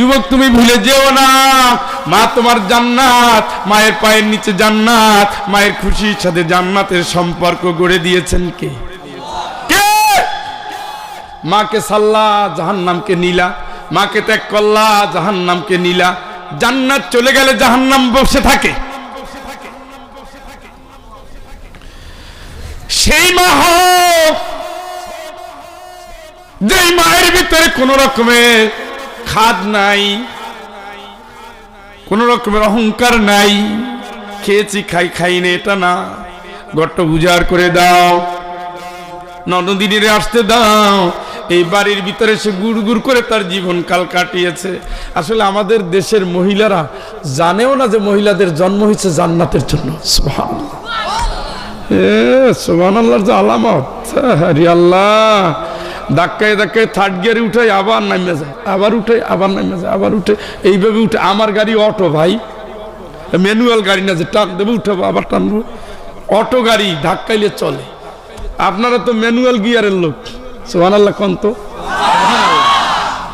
যুবক, তুমি ভুলে যেও না। মা তোমার জান্নাত, মায়ের পায়ের নিচে জান্নাত, মায়ের খুশির সাথে জান্নাতের সম্পর্ক গড়ে দিয়েছেন কে? মাকে সাল্লা, জাহান্নামকে নীলা। মাকে ত্যাগ করলা, জাহান্নামকে নীলা। জান্নাত চলে গেলে জাহান্নাম বসে থাকে। সেই মা হোক, যেই মায়ের ভিতরে কোন রকমের খাদ নাই, কোন রকমের অহংকার নাই। খেয়েছি, খাই খাই খাইনি এটা না। ঘরটা উজাড় করে দাও ননদিনীরে আসতে দাও। এই বাড়ির ভিতরে সে গুড় গুড় করে তার জীবন কাল কাটিয়েছে। আসলে আমাদের দেশের মহিলারা জানেও না যে মহিলাদের জন্ম হয়েছে জান্নাতের জন্য। সোমান আল্লাহর যে আলামত। আল্লাহ। ধাক্কায় ধাক্কায় থার্ড গিয়ারে উঠে আবার নামে যায়, আবার উঠে, আবার নামে যায়, আবার উঠে। এইভাবে উঠে, আমার গাড়ি অটো ভাই। ম্যানুয়াল গাড়ি না যে টান দেবো উঠাবো আবার টানবো অটো গাড়ি ধাক্কাইলে চলে। আপনারা তো ম্যানুয়াল গিয়ারের লোক। সোহান আল্লাহ কন তো?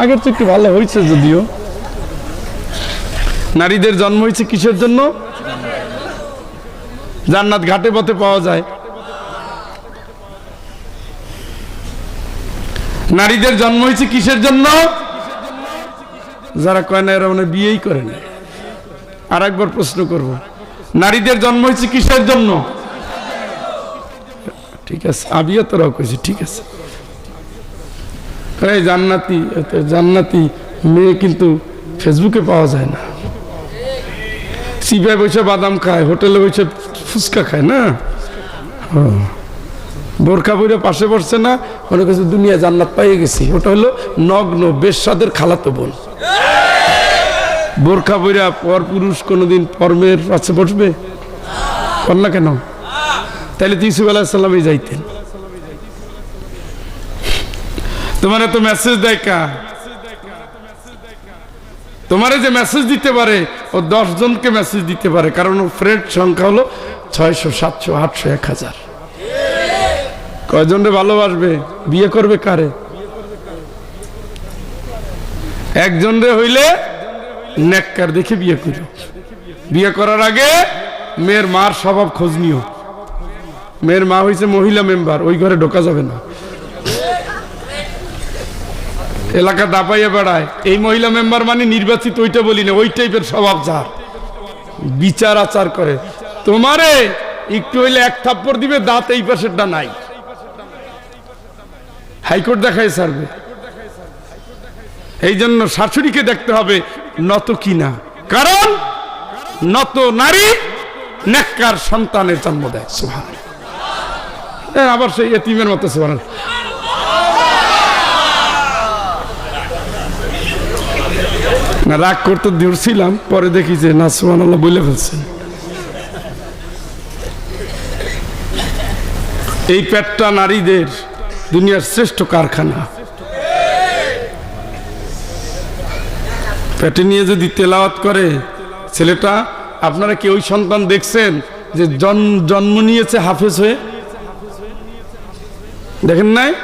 আগের তো একটু ভালো হয়েছে যদিও। নারীদের জন্ম হয়েছে কিসের জন্য? জান্নাত ঘাটে পথে পাওয়া যায়। নারীদের জন্ম হয়েছে কিসের জন্য? যারা কয় না, এরা মানে বিয়েই করে না। আর একবার প্রশ্ন করব, নারীদের জন্ম হয়েছে কিসের জন্য? ঠিক আছে আবিয়া তোরাও কইছি, ঠিক আছে। এই জান্নাতি জান্নাতি মেয়ে কিন্তু ফেসবুকে পাওয়া যায় না। সিপাই বসে বাদাম খায়, হোটেলে বসে ফুচকা খায় না? ও। বোরখা বইরে পাশে পড়ছে না, মনে করছে দুনিয়া জান্নাত পাইয়ে গেছি। ওটা হলো নগ্ন বেশ্বাদের খালাতো বোন। বোরখা বইরা পর পুরুষ কোনোদিন পর্মের পাশে বসবে? কর না কেন? তাহলে তো ইসুফ আলাহিসাল্লামই যাইতেন। তোমার তো মেসেজ দেয় কা? তোমারে যে মেসেজ দিতে পারে, ও জনকে মেসেজ দিতে পারে, কারণ ফ্রেন্ড সংখ্যা হলো ছয়শো, সাতশো, আটশো, এক হাজার। কয়জনরে ভালোবাসবে? বিয়ে করবে কারে? একজন রে হইলে নেককার দেখে বিয়ে করো বিয়ে করার আগে মেয়ের মার স্বভাব খোঁজ নিও। মেয়ের মা হয়েছে মহিলা মেম্বার, ওই ঘরে ঢোকা যাবে না। এলাকা দাপাইয়া বেড়ায়। এই মহিলা মেম্বার মানে নির্বাচিত ওইটা বলি না, ওই টাইপের স্বভাব যার। বিচার আচার করে। তোমারে একটু হইলে এক থাপ্পড় দিবে, দাঁত এই পাশেরটা নাই। হাইকোর্ট দেখায় সারবে। এই জন্য শাশুড়িকে দেখতে হবে নত কিনা। কারণ নত নারী নেককার সন্তানের জন্ম দেয়। সুহান আবার সেই এতিমের মতো সুহান না, রাগ করতে দূরছিলাম পরে দেখি যে না সুহান আল্লাহ বলে ফেলছেন এই পেটটা নারীদের দুনিয়ার শ্রেষ্ঠ কারখানা। পেটে নিয়ে যদি তেলাওয়াত করে, ছেলেটা, আপনারা কি ওই সন্তান দেখছেন যে জন- জন্ম নিয়েছে হাফেজ হয়ে? দেখেন নাই?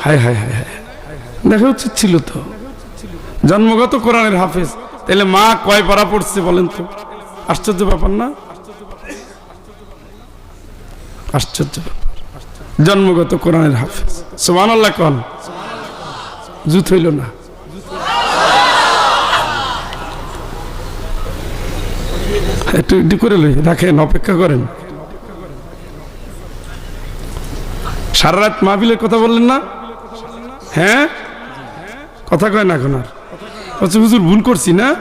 হায় হায় হায় হায়। দেখা উচিত ছিল তো। জন্মগত কোরআনের হাফেজ। তাহলে মা কয় পারা পড়ছে বলেন তো? আশ্চর্য ব্যাপার না? আশ্চর্য ব্যাপার। জন্মগত কোরআনের হাফেজ। সোমান আল্লাহ কন। জুত হইল না। একটু একটু করে লই, রাখেন, অপেক্ষা করেন। সারা রাত মাহবিলের কথা বললেন না? হ্যাঁ? কথা কয় না এখন আর। হুজুর, ভুল করছি না?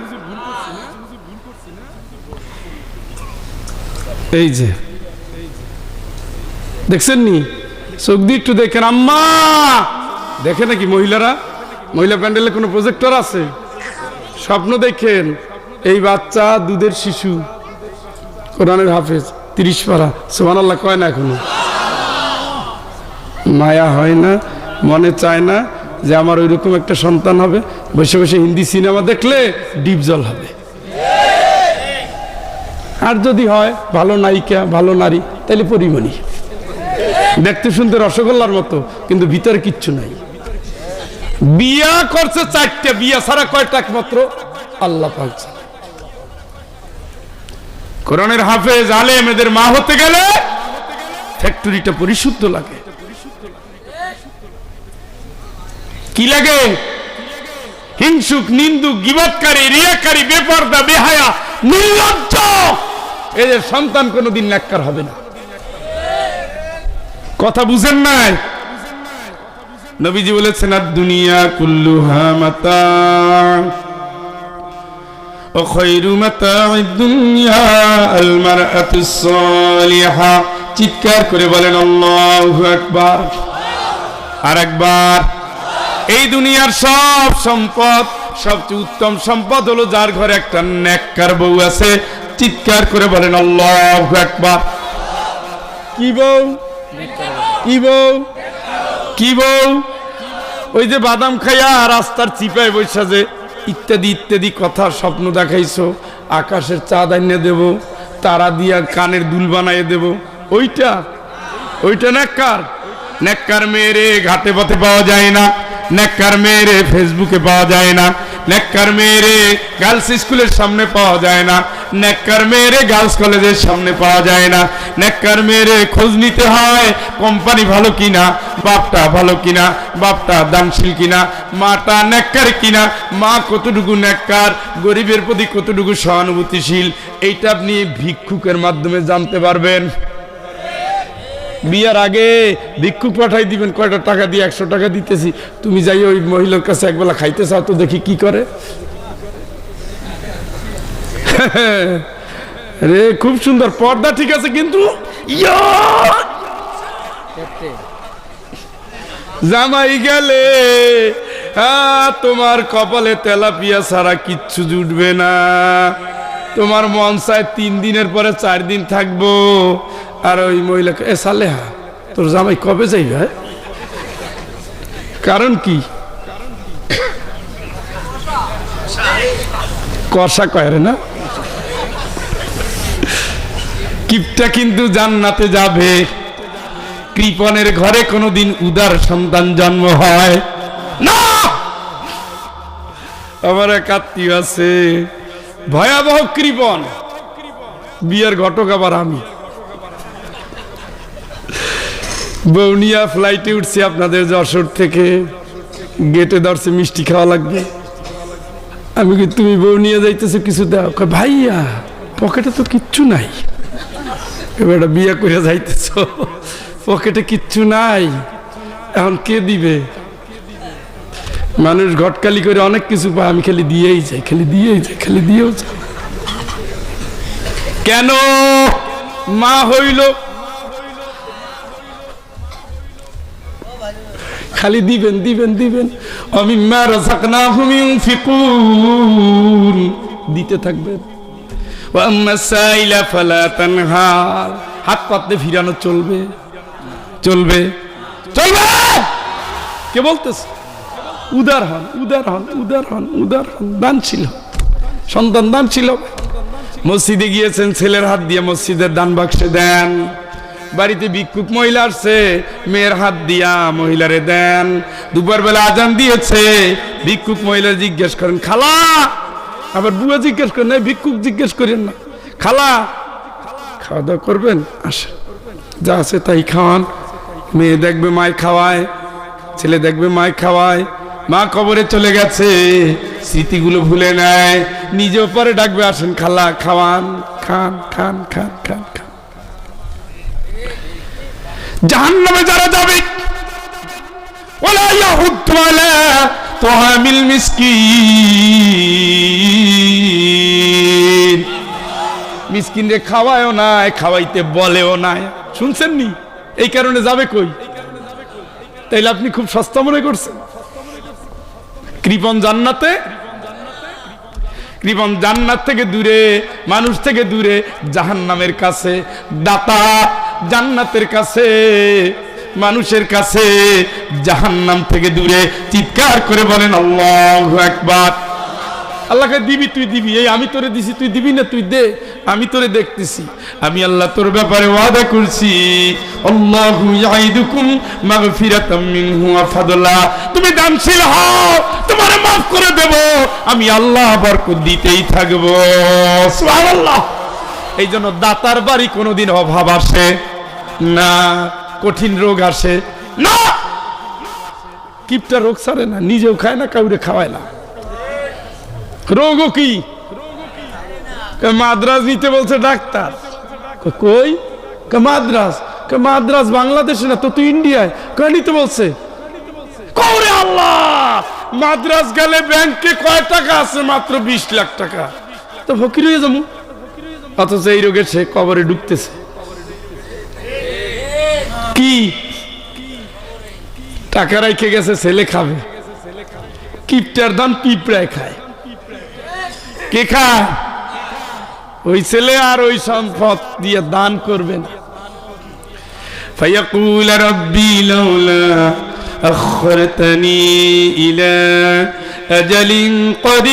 এই যে। দেখছেন নি? চোখ দিয়ে একটু দেখেন, আম্মা! দেখে নাকি মহিলারা? মহিলা প্যান্ডেলে কোনো প্রজেক্টর আছে? স্বপ্ন দেখেন, এই বাচ্চা দুধের শিশু। কোরআনের হাফেজ, তিরিশ পারা। সোমান আল্লাহ কয় না এখনও? মায়া হয় না, মনে চায় না যে আমার ওইরকম একটা সন্তান হবে। বসে বসে হিন্দি সিনেমা দেখলে ডিপ জল হবে। আর যদি হয়, ভালো নায়িকা, ভালো নারী তাহলে পরিমণি। দেখতে শুনতে রসগোল্লার মতো, কিন্তু ভিতরে কিচ্ছু নাই। বিয়া করছে চারটে, বিয়া ছাড়া কয়টা একমাত্র? আল্লাহ পাক জানে। কোরআনের হাফেজ আলেম, এদের মা হতে গেলে ফ্যাক্টরিটা পরিশুদ্ধ লাগে। কি লাগে? হিংসুক, নিন্দুক গিবৎকারী রিয়াকারী, বেপর্দা, বেহায়া, নির্লজ্জ। এদের সন্তান কোনোদিন ন্যাক্কার হবে না। কথা বুঝেন নাই? নবীজি বলেছেন আর দুনিয়া কুল্লুহা মাতা চিৎকার করে বলেন একবার আর একবার, এই দুনিয়ার সব সম্পদ সবচেয়ে উত্তম সম্পদ হলো যার ঘরে একটা নেককার বউ আছে। চিৎকার করে বলেন অল্লাহ একবার কি বউ? কি বউ? কি বউ? ওই যে বাদাম খাইয়া রাস্তার চিপায় বৈশা যে ইত্যাদি ইত্যাদি কথা স্বপ্ন দেখাইছো, আকাশের চাঁদ আইনে দেব, তারা দিয়া কানের দুল বানাইয়ে দেব। ওইটা? ওইটা নেককার নেককার মেয়েরে ঘাটে পথে পাওয়া যায় না নেককার মেয়েরে ফেসবুকে পাওয়া যায় না নেককার মেয়েরে গার্লস স্কুলের সামনে পাওয়া যায় না নেককার মেয়েরে গার্লস কলেজের সামনে পাওয়া যায় না। নেককার মেয়েরে খোঁজ নিতে হয় কোম্পানি ভালো কিনা, বাপটা ভালো কিনা, বাপটা দানশীল কিনা, মাটা নেককার কিনা, মা কতটুকু নেককার, গরিবের প্রতি কতটুকু সহানুভূতিশীল, এইটা আপনি ভিক্ষুকের মাধ্যমে জানতে পারবেন। বিয়ার আগে ভিক্ষুক পাঠাই দিবেন, কয়টা টাকা দিয়ে, একশো টাকা দিতেছি। তুমি যাই ওই মহিলার কাছে একবেলা খাইতে চাও, তো দেখি কি করে। রে, খুব সুন্দর পর্দা ঠিক আছে কিন্তু! জামাই গেলে তোমার কপালে তেলাপিয়া ছাড়া কিচ্ছু জুটবে না। তোমার মন চায় তিন দিনের পরে চার দিন থাকব। আর ওই মহিলাকে, এ সালেহা, তোর জামাই কবে যাইবে হ্যাঁ? কারণ কি? কষা কয় না? কিপটা কিন্তু জান্নাতে যাবে। কৃপনের ঘরে কোনোদিন উদার সন্তান জন্ম হয়। না! আমার এক আত্মীয় আছে। ভয়াবহ কৃপন বিয়ের ঘটক আবার আমি। বৌনিয়া ফ্লাইটে উঠছি আপনাদের যশোর থেকে। গেটে ধরছে, মিষ্টি খাওয়া লাগবে। আমি কি তুমি বৌনিয়া যাইতেছো কিছু দাও? ভাইয়া, পকেটে তো কিচ্ছু নাই। এবার বিয়ে করে যাইতেছ। পকেটে কিচ্ছু নাই। এখন কে দিবে? মানুষ ঘটকালি করে অনেক কিছু পায়, আমি খালি দিয়েই যাই, খালি দিয়েই যাই, খালি দিয়েও যাই। কেন? মা হইল। খালি দিবেন দিবেন দিবেন। আমি মা রাজাকনা হুমিং ফিকুন দিতে থাকবেন। হাত পাতলে ফিরানো চলবে। চলবে। চলবে! কে বলতেছে? উদার হন উদার হন উদার হন উদার হন সন্তান দানশীল হবে। মসজিদে গিয়েছেন, ছেলের হাত দিয়ে মসজিদের দান বাক্সে দেন। বাড়িতে ভিক্ষুক মহিলা আসছে, মেয়ের হাত দিয়া মহিলারে দেন। দুপুর বেলা আজান দিয়েছে, ভিক্ষুক মহিলা জিজ্ঞেস করেন, খালা আবার বুয়া জিজ্ঞেস করেন না ভিক্ষুক জিজ্ঞেস করেন না। খালা, খাওয়া দাওয়া করবেন? আসে যা আছে তাই খাওয়ান। মেয়ে দেখবে মায় খাওয়ায়। ছেলে দেখবে মায় খাওয়ায়। মা কবরে চলে গেছে। স্মৃতিগুলো ভুলে নেয়। নিজে পরে ডাকবে। আসেন খালা, খাওয়ান। খান খান খান খান খান। জাহান নামে যারা যাবে ওলা ইয়াহুদ্দু আলা তুহামিল মিসকিন মিসকিন। রে খাওয়ায়ও নাই, খাওয়াইতে বলেও নাই। শুনছেন নি এই কারণে যাবে কই? তাইলে আপনি খুব সস্তা মনে করছেন। কৃপন জান্নাতে? কৃপন জান্নাত থেকে দূরে, মানুষ থেকে দূরে, জাহান্নামের কাছে, দাতা জান্নাতের কাছে। মানুষের কাছে জাহান্নাম থেকে দূরে চিৎকার করে বলেন, আল্লাহু একবার আল্লাহকে দিবি, তুই দিবি। এই আমি তোরে দিছি, তুই দিবি না, তুই দে। আমি তোরে দেখতেছি। আমি আল্লাহ তোর ব্যাপারে ওয়াদা করছি। আল্লাহু ইয়াইদুকুম মাগফিরাতাম মিনহু ওয়া ফাদলা। তুমি দানশীল হও, তোমার মাফ করে দেব। আমি আল্লাহ বরকত দিতেই থাকব। সুবহানাল্লাহ। এই জন্য দাতার বাড়ি কোনোদিন অভাব আসে না। কঠিন রোগ আসে। না! কিপটা রোগ সারে না, নিজেও খায় না, কাউরে খাওয়ায় না। রোগও কি? মাদ্রাজ নিতে বলছে ডাক্তার। কই? মাদ্রাজ? কয় মাদ্রাজ বাংলাদেশে না, তো তুই ইন্ডিয়ায়। কয় নিতে বলছে? কৌরে আল্লাহ! মাদ্রাজ গেলে ব্যাংকে কয় টাকা আছে? মাত্র বিশ লাখ টাকা। তো ফকির হয়ে যাব। অথচ এই রোগে সে কবরে ঢুকতেছে। কি টাকা রেখে গেছে ছেলে খাবে কিপটার দাম পিঁপড়ায় খায় কে খায় ওই ছেলে আর ওই সম্পদ দিয়ে দান করবে না فيقول ربي لولا أخرتني إلى أجل قريب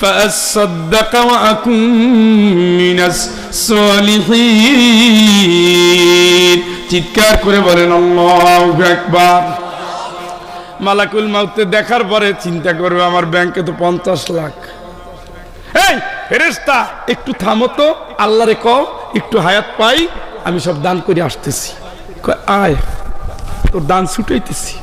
فأصدق وأكن من الصالحين চিৎকার করে বলেন, আল্লাহু আকবার। মালাকুল মাউতে দেখার পরে চিন্তা করবে, আমার ব্যাংকে তো পঞ্চাশ লাখ। এই ফেরেস্তা একটু থামো তো, আল্লাহরে কও, একটু হায়াত পাই, আমি সব দান করে আসতেছি। আয়, তোর দান ছুটাইতেছি।